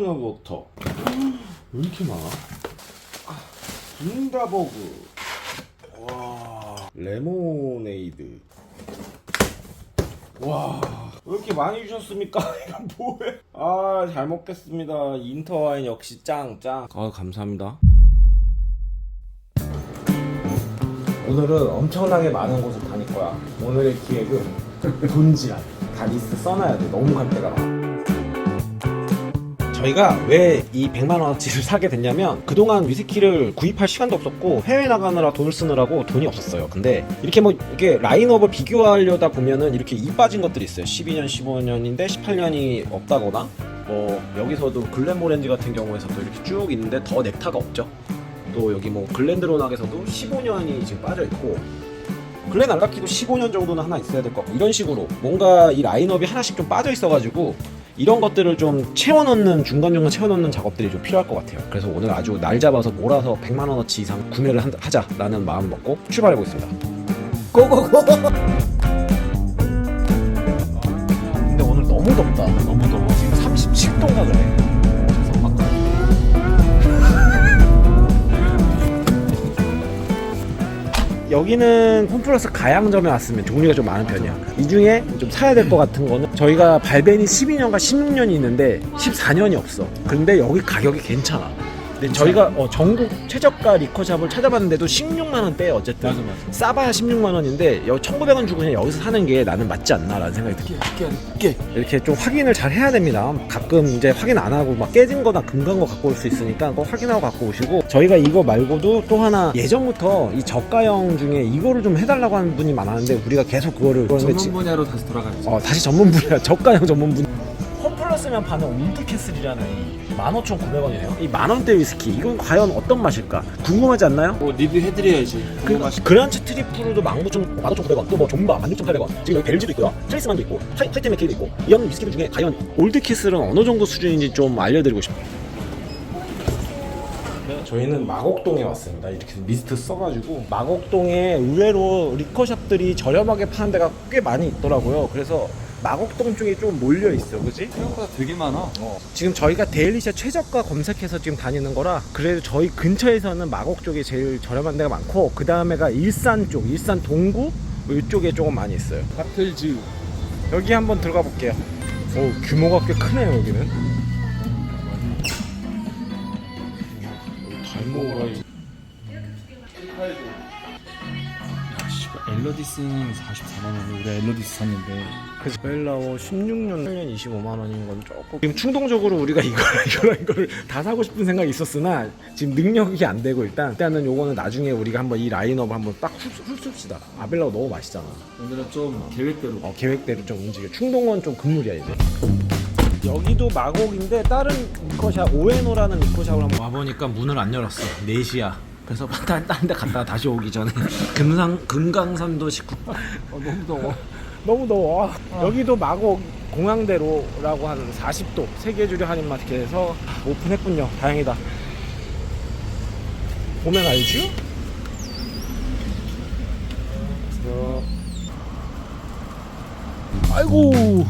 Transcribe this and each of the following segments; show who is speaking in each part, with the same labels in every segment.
Speaker 1: 토너버터. 왜 이렇게 많아? 빈다버그. 와. 레모네이드. 와. 왜 이렇게 많이 주셨습니까? 이건 뭐해? 아, 잘 먹겠습니다. 인터와인 역시 짱, 짱. 아, 감사합니다. 오늘은 엄청나게 많은 곳을 다닐 거야. 오늘의 기획은 돈지랄. 다 리스트 써놔야 돼. 너무 갈 데가 많아. 저희가 왜 이 100만 원어치를 사게 됐냐면 그동안 위스키를 구입할 시간도 없었고 해외 나가느라 돈을 쓰느라고 돈이 없었어요. 근데 이렇게 뭐 이렇게 라인업을 비교하려다 보면은 이렇게 이 빠진 것들이 있어요. 12년, 15년인데 18년이 없다거나 뭐 여기서도 글렌모렌지 같은 경우에서도 이렇게 쭉 있는데 더 넥타가 없죠. 또 여기 뭐 글렌드로낙에서도 15년이 지금 빠져 있고 글렌 알라키도 15년 정도는 하나 있어야 될 것 같고 이런 식으로 뭔가 이 라인업이 하나씩 좀 빠져 있어가지고 이런 것들을 좀 채워넣는 중간중간 채워넣는 작업들이 좀 필요할 것 같아요. 그래서 오늘 아주 날 잡아서 몰아서 100만 원어치 이상 구매를 한- 하자라는 마음을 먹고 출발해 보겠습니다. 고고고. 근데 오늘 너무 덥다. 너무 더워. 지금 37도가 그래. 여기는 홈플러스 가양점에 왔으면 종류가 좀 많은 편이야. 이 중에 좀 사야 될 것 같은 거는 저희가 발벤이 12년과 16년이 있는데 14년이 없어. 근데 여기 가격이 괜찮아. 근데 저희가 어, 전국 최저가 리커샵을 찾아봤는데도 16만 원대 어쨌든
Speaker 2: 맞아, 맞아.
Speaker 1: 싸봐야 16만 원인데 여 1,900원 주고 그냥 여기서 사는 게 나는 맞지 않나라는 생각이 들어요. 이렇게 좀 확인을 잘 해야 됩니다. 가끔 이제 확인 안 하고 막 깨진 거나 금간 거 갖고 올 수 있으니까 꼭 확인하고 갖고 오시고 저희가 이거 말고도 또 하나 예전부터 이 저가형 중에 이거를 좀 해달라고 하는 분이 많았는데 우리가 계속 그거를
Speaker 2: 전문 분야로 다시 돌아가야지.
Speaker 1: 어, 다시 전문 분야 저가형 전문 분 홈플러스면 파는 올드캐슬이라는 이 15,900원이네요 이 만원대 위스키 이건 과연 어떤 맛일까 궁금하지 않나요?
Speaker 2: 뭐 리뷰해드려야지.
Speaker 1: 그 그란츠 트리플도 19,000, 15,900원 또뭐 존바 16,800원 지금 여기 벨지도 있고요 트레이스만도 있고 하이, 하이테 맥케이도 있고 이런 위스키들 중에 과연 올드캐슬은 어느 정도 수준인지 좀 알려드리고 싶어요 저희는 마곡동에 왔습니다. 이렇게 리스트 써가지고 마곡동에 의외로 리커샵들이 저렴하게 파는 데가 꽤 많이 있더라고요. 그래서 마곡동 쪽에 좀 몰려 있어, 그지?
Speaker 2: 생각보다 되게 많아.
Speaker 1: 지금 저희가 데일리샷 최저가 검색해서 지금 다니는 거라 그래도 저희 근처에서는 마곡 쪽이 제일 저렴한 데가 많고 그 다음에가 일산 쪽, 일산 동구 이쪽에 조금 많이 있어요.
Speaker 2: 바틀즈.
Speaker 1: 여기 한번 들어가 볼게요. 오 규모가 꽤 크네요 여기는.
Speaker 2: 엘러디스는 44만 원. 우리 엘러디스 샀는데.
Speaker 1: 그 벨라워 16년 8년 25만 원인 건 조금 지금 충동적으로 우리가 이거랑 이거랑 이거를 다 사고 싶은 생각이 있었으나 지금 능력이 안 되고 일단 일단은 요거는 나중에 우리가 한번 이 라인업 한번 딱 훑- 훑읍시다 아벨라워 너무 맛있잖아
Speaker 2: 오늘은 좀 계획대로.
Speaker 1: 어, 계획대로 좀 움직여 충동은 좀 금물이야 이제 여기도 마곡인데 다른 리커샵 오에노라는 리커샵을 한번 와보니까 문을 안 열었어 4시야 그래서 다른 데 갔다가 다시 오기 전에. 금상 금강산도 식구. 어, 너무 더워. 너무 더워. 아, 여기도 마곡 공항대로라고 하는 40도 세계 주류 한인마트에서 오픈했군요. 다행이다. 보면 알죠? 어. 아이고!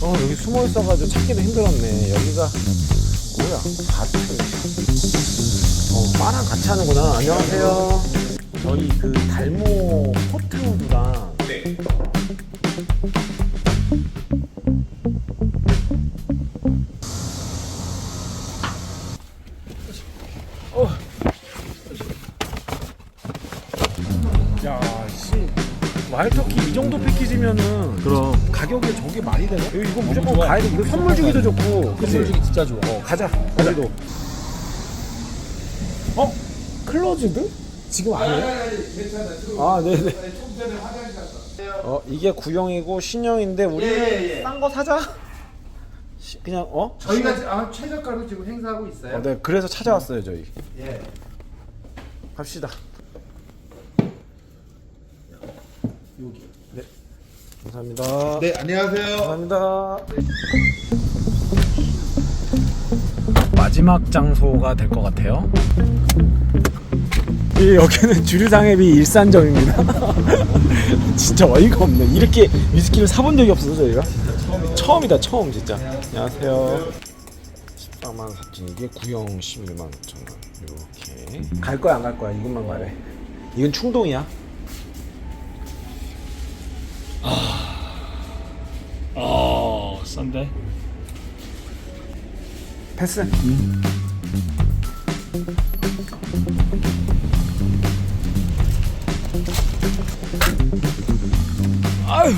Speaker 1: 어 여기 숨어 있어가지고 찾기도 힘들었네. 여기가 뭐야? 바트 어 바랑 같이 하는구나 안녕하세요 저희 그 달모 포트우드랑 네 어. 야, 씨. 와일터키 이 정도 패키지면은
Speaker 2: 그럼.
Speaker 1: 가격이 저게 말이 되나? 이거, 무조건 가야 돼. 이거 선물 주기도 좋고. 그치?
Speaker 2: 선물 주기 진짜 좋아.
Speaker 1: 어, 가자. 우리도. 어? 클로즈드? 지금 아니에요? 아, 네네. 어, 이게 구형이고 신형인데 우리 싼거 사자. 시- 그냥 어?
Speaker 3: 저희가 아, 최저가로 지금 행사하고 있어요.
Speaker 1: 어, 네, 그래서 찾아왔어요 저희.
Speaker 3: 예.
Speaker 1: 갑시다. 여기. 네. 감사합니다.
Speaker 3: 네, 안녕하세요.
Speaker 1: 감사합니다. 마지막 장소가 될 것 같아요. 이 여기는 주류상해비 일산점입니다. 진짜 어이가 없네. 이렇게 위스키를 사본 적이 없어서 저희가 처음이다 처음 진짜. 안녕하세요. 14만 4천 이게 구형 11만 5천 원 이렇게 갈 거야 안 갈 거야 이것만 말해 이건 충동이야
Speaker 2: 어, 싼데?
Speaker 1: 패스. 아유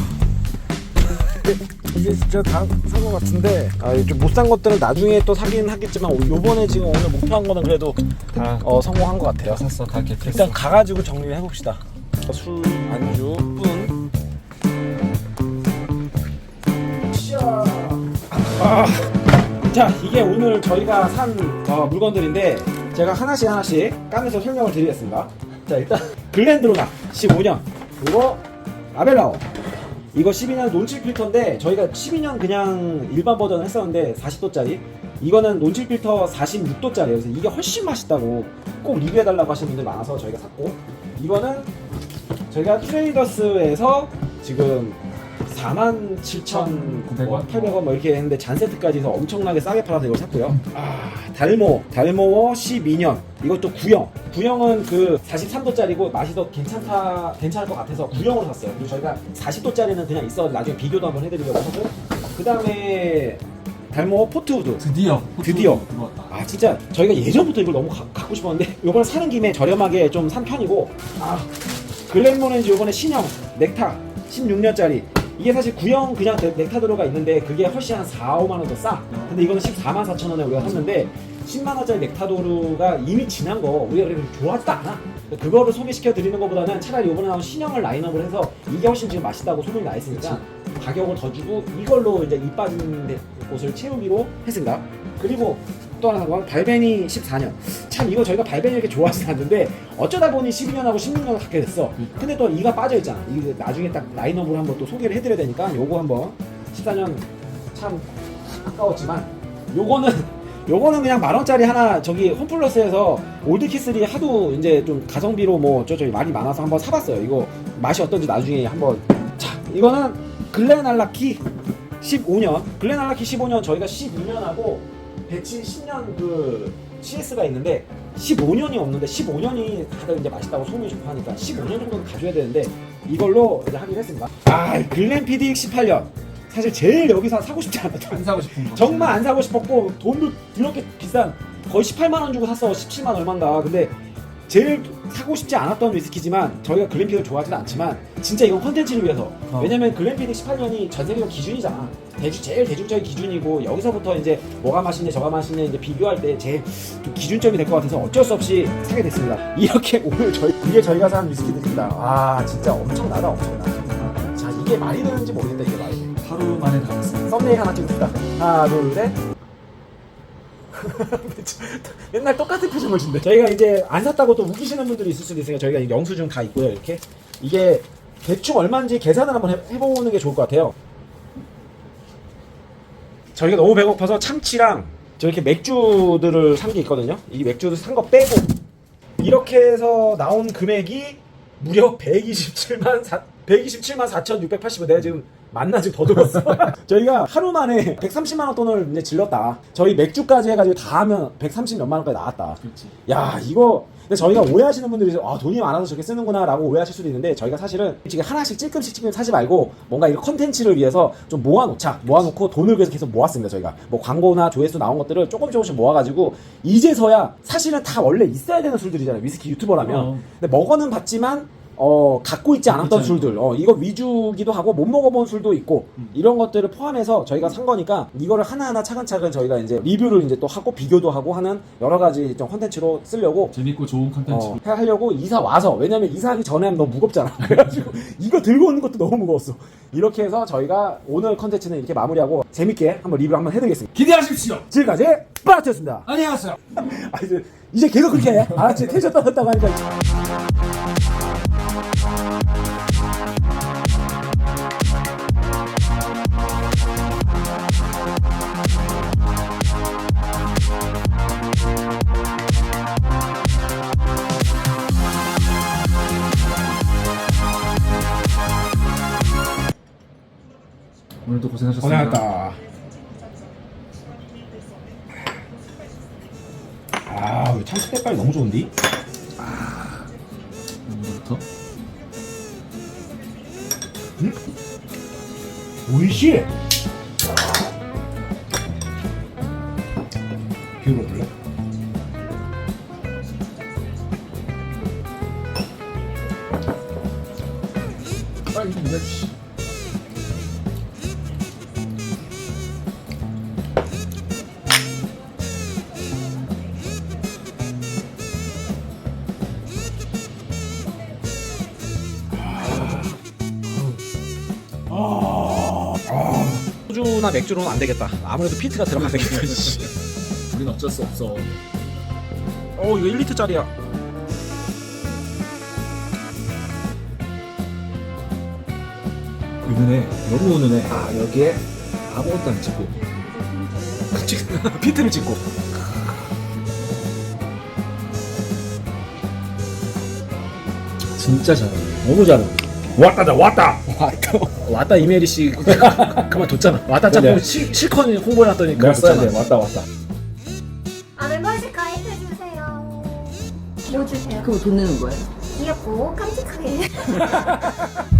Speaker 1: 이게 진짜 다 산 것 같은데 아, 좀 못 산 것들은 나중에 또 사긴 하겠지만 요번에 지금 오늘 목표한 거는 그래도
Speaker 2: 다
Speaker 1: 어, 성공한 것 같아요.
Speaker 2: 샀어, 다 개했어.
Speaker 1: 일단 가가지고 정리를 해봅시다. 술 안주 자 이게 오늘 저희가 산 어, 물건들인데 제가 하나씩 하나씩 까면서 설명을 드리겠습니다. 자 일단 글렌드로나 15년 이거 라벨라오 이거 12년 논칠 필터인데 저희가 12년 그냥 일반 버전을 했었는데 40도짜리. 이거는 논칠 필터 46도짜리예요. 그래서 이게 훨씬 맛있다고 꼭 리뷰해달라고 하시는 분들 많아서 저희가 샀고. 이거는 저희가 트레이더스에서 지금 47,900원, 800원 뭐 이렇게 했는데 잔세트까지 해서 엄청나게 싸게 팔아서 이걸 샀고요. 아, 달모, 달모어 12년. 이것도 구형. 구형은 그 43도짜리고 맛이 더 괜찮다, 괜찮을 것 같아서 구형으로 샀어요. 그리고 저희가 40도짜리는 그냥 있어 나중에 비교도 한번 해드리려고 하고. 그 다음에 달모어 포트우드.
Speaker 2: 드디어.
Speaker 1: 드디어.
Speaker 2: 들어왔다.
Speaker 1: 아 진짜 저희가 예전부터 이걸 너무 가- 갖고 싶었는데 요번에 사는 김에 저렴하게 좀 산 편이고 아 글렌모렌즈 요번에 신형 넥타 16년짜리 이게 사실 구형 그냥 넥- 넥타 들어가 있는데 그게 훨씬 한 4, 5만 원 더 싸. 근데 이거는 14만 4천 원에 우리가 샀는데 10만 원짜리 넥타도르가 이미 지난 거 우리가 그렇게 좋아하지도 않아. 그거를 소개시켜 드리는 것보다는 차라리 이번에 나온 신형을 라인업을 해서 이게 훨씬 지금 맛있다고 소문이 나 있으니까 가격을 더 주고 이걸로 이제 이 빠진 데- 곳을 채우기로 했습니다. 그리고 또 하나 건 발벤이 14년. 참 이거 저희가 발벤이 이렇게 좋아하진 않는데 어쩌다 보니 12년하고 16년을 갖게 됐어. 근데 또 이가 빠져 있잖아. 이게 나중에 딱 라인업으로 한번 또 소개를 해드려야 되니까 요거 한번 14년 참 아까웠지만 요거는 요거는 그냥 만 원짜리 하나 저기 홈플러스에서 올드키스리 하도 이제 좀 가성비로 뭐 저 저기 말이 많아서 한번 사봤어요. 이거 맛이 어떤지 나중에 한번 자 이거는 글렌알라키 15년 글렌알라키 15년 저희가 12년하고 배치 10년 그 CS가 있는데 15년이 없는데 15년이 다들 이제 맛있다고 소문이 좋고 하니까 15년 정도는 가져야 되는데 이걸로 이제 하기로 했습니다. 아 글렌 피딕 18년 사실 제일 여기서 사고 싶지 않았다.
Speaker 2: 안 사고 싶은 거.
Speaker 1: 정말 안 사고 싶었고 돈도 그렇게 비싼 거의 18만 원 주고 샀어 17만 얼마인가 근데 제일 사고 싶지 않았던 위스키지만 저희가 글램피드를 좋아하지는 않지만 진짜 이건 컨텐츠를 위해서
Speaker 2: 어.
Speaker 1: 왜냐면 글램피드 18년이 전 세계적 기준이잖아 대주 제일 대중적인 기준이고 여기서부터 이제 뭐가 맛있냐 저가 맛있냐 이제 비교할 때 제일 좀 기준점이 될 것 같아서 어쩔 수 없이 사게 됐습니다 이렇게 오늘 저희 이게 저희가 산 위스키들입니다 아 진짜 엄청나다 엄청나 자 이게 말이 되는지 모르겠다 이게 말이 돼
Speaker 2: 하루 만에 다 했어.
Speaker 1: 썸네일 하나 찍읍시다. 하나, 둘, 셋. 맨날 똑같은 표정을 준대. 저희가 이제 안 샀다고 또 우기시는 분들이 있을 수도 있으니까 저희가 이 영수증 다 있고요. 이렇게 이게 대충 얼마인지 계산을 한번 해, 해보는 게 좋을 것 같아요. 저희가 너무 배고파서 참치랑 저렇게 맥주들을 산 게 있거든요. 이 맥주를 산 거 빼고 이렇게 해서 나온 금액이 무려 127만 4, 127만 4,680원. 내가 지금 만나 지금 더 들었어. 저희가 하루 만에 130만 원 돈을 이제 질렀다. 저희 맥주까지 해가지고 다 하면 130 몇만 원까지 나왔다.
Speaker 2: 그렇지.
Speaker 1: 야 이거 근데 저희가 오해하시는 분들이. 아 돈이 많아서 저렇게 쓰는구나라고 오해하실 수도 있는데 저희가 사실은 지금 하나씩 찔끔씩 찔끔 사지 말고 뭔가 이 컨텐츠를 위해서 좀 모아놓자 모아놓고 돈을 그래서 계속 모았습니다 저희가 뭐 광고나 조회수 나온 것들을 조금 조금씩 모아가지고 이제서야 사실은 다 원래 있어야 되는 술들이잖아요 위스키 유튜버라면
Speaker 2: 어.
Speaker 1: 근데 먹어는 봤지만 어 갖고 있지 않았던
Speaker 2: 그렇죠.
Speaker 1: 술들 어 이거 위주기도 하고 못 먹어본 술도 있고
Speaker 2: 음.
Speaker 1: 이런 것들을 포함해서 저희가 산 거니까 이거를 하나하나 차근차근 저희가 이제 리뷰를 이제 또 하고 비교도 하고 하는 여러 가지 좀 컨텐츠로 쓰려고
Speaker 2: 재밌고 좋은 컨텐츠.
Speaker 1: 어, 하려고 이사 와서 왜냐면 이사하기 전에 하면 너무 무겁잖아 그래가지고 이거 들고 오는 것도 너무 무거웠어 이렇게 해서 저희가 오늘 컨텐츠는 이렇게 마무리하고 재밌게 한번 리뷰 한번 해드리겠습니다
Speaker 2: 기대하십시오.
Speaker 1: 지금까지 빠라트였습니다
Speaker 2: 안녕하세요.
Speaker 1: 아 이제 이제 계속 그렇게 해 알았지 텐션 떨어졌다고 하니까
Speaker 2: 고생하셨습니다.
Speaker 1: 고생했다 30대 빨 너무 좋은데?
Speaker 2: 이거부터.
Speaker 1: 오이시! 비율 어떨래?
Speaker 2: 빨리 좀 내지.
Speaker 1: 소주나 맥주로는 안 되겠다. 아무래도 피트가 들어가야 되겠다. 씨.
Speaker 2: 우린 어쩔 수 없어.
Speaker 1: 어, 이거 1리터짜리야.
Speaker 2: 은은해. 너무 은은해. 아 여기에 아무것도 안 찍고.
Speaker 1: 피트를 찍고.
Speaker 2: 진짜 잘하네. 너무 잘하네.
Speaker 1: 왔다다, 왔다!
Speaker 2: 왔다. 왔다 이메리 씨 그만뒀잖아. 왔다
Speaker 1: 그래.
Speaker 2: 자꾸 실, 실컷 홍보해놨더니
Speaker 1: 내가 써야 돼.
Speaker 2: 그만뒀잖아.
Speaker 1: 왔다, 왔다.
Speaker 4: 아 멤버십 가입해주세요. 뭐 주세요?
Speaker 5: 그거 돈 내는 거예요?
Speaker 4: 귀엽고 깜찍하게.